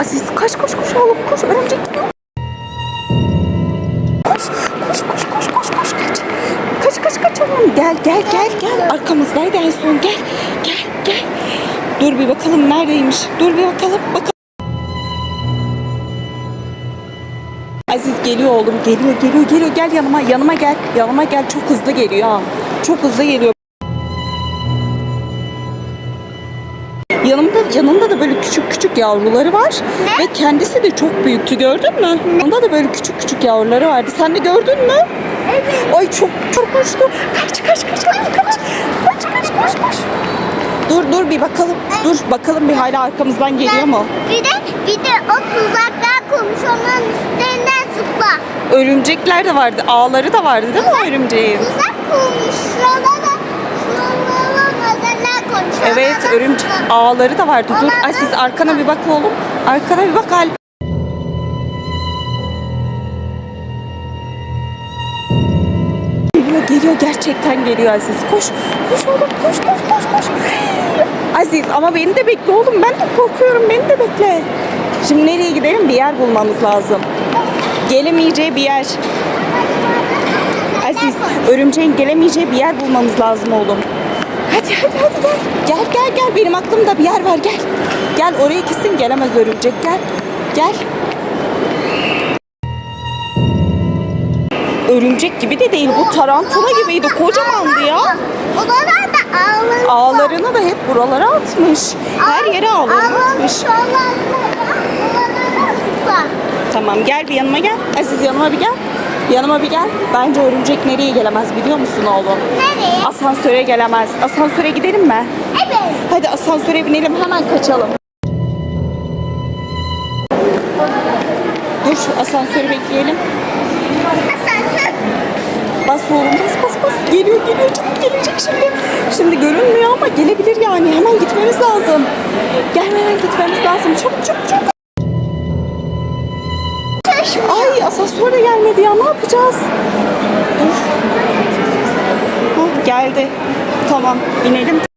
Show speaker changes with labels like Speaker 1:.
Speaker 1: Aziz kaç koş koş oğlum koş örümcek geliyor. Koş koş koş koş koş koş kaç. Kaç kaç kaç oğlum gel gel gel gel. Arkamızdaydı en son gel gel gel. Dur bir bakalım neredeymiş. Dur bir bakalım bakalım. Aziz geliyor oğlum geliyor geliyor geliyor gel yanıma yanıma gel yanıma gel çok hızlı geliyor ha. Çok hızlı geliyor. Yanımda yanında da böyle küçük küçük yavruları var
Speaker 2: Ne?
Speaker 1: ve kendisi de çok büyüktü gördün mü? Yanında da böyle küçük küçük yavruları vardı. Sen de gördün mü?
Speaker 2: Evet.
Speaker 1: Ay çok çok koştu. Kaç kaç kaç kaç kaç. Kaç kaç koş koş. Dur dur bir bakalım. Dur bakalım bir hala arkamızdan geliyor mu?
Speaker 2: Bir de bir de o tuzaklar kurmuş onun üstlerinden zıpla.
Speaker 1: Örümcekler de vardı. Ağları da vardı değil mi o örümceğin?
Speaker 2: Tuzak kurmuş. Şurada da.
Speaker 1: Evet örümcek ağları da vardı. Dur
Speaker 2: Onlardan
Speaker 1: Aziz arkana bir bak oğlum. Arkana bir bak Alp. Geliyor geliyor gerçekten geliyor Aziz. Koş koş oğlum koş koş koş koş. Aziz ama beni de bekle oğlum. Ben de korkuyorum beni de bekle. Şimdi nereye gidelim? Bir yer bulmamız lazım. Gelemeyeceği bir yer. Aziz örümceğin gelemeyeceği bir yer bulmamız lazım oğlum. Hadi hadi hadi gel. Gel gel gel benim aklımda bir yer var gel. Gel oraya kesin gelemez örümcek gel. Gel. Örümcek gibi de değil bu tarantula gibiydi kocamandı ya.
Speaker 2: Odalar da ağları.
Speaker 1: Ağlarını da hep buralara atmış. Her yere ağlarını atmış. Tamam gel bir yanıma gel. Aziz yanıma bir gel. Yanıma bir gel. Bence örümcek nereye gelemez biliyor musun oğlum?
Speaker 2: Nereye?
Speaker 1: Asansöre gelemez. Asansöre gidelim mi?
Speaker 2: Evet.
Speaker 1: Hadi asansöre binelim hemen kaçalım. Dur asansörü bekleyelim.
Speaker 2: Asansör.
Speaker 1: Bas oğlum bas bas bas. Geliyor geliyor canım gelecek şimdi. Şimdi görünmüyor ama gelebilir yani. Hemen gitmemiz lazım. Gel hemen gitmemiz lazım. Çabuk çabuk de gelmedi ya ne yapacağız? Dur. Hah, geldi. Tamam binelim.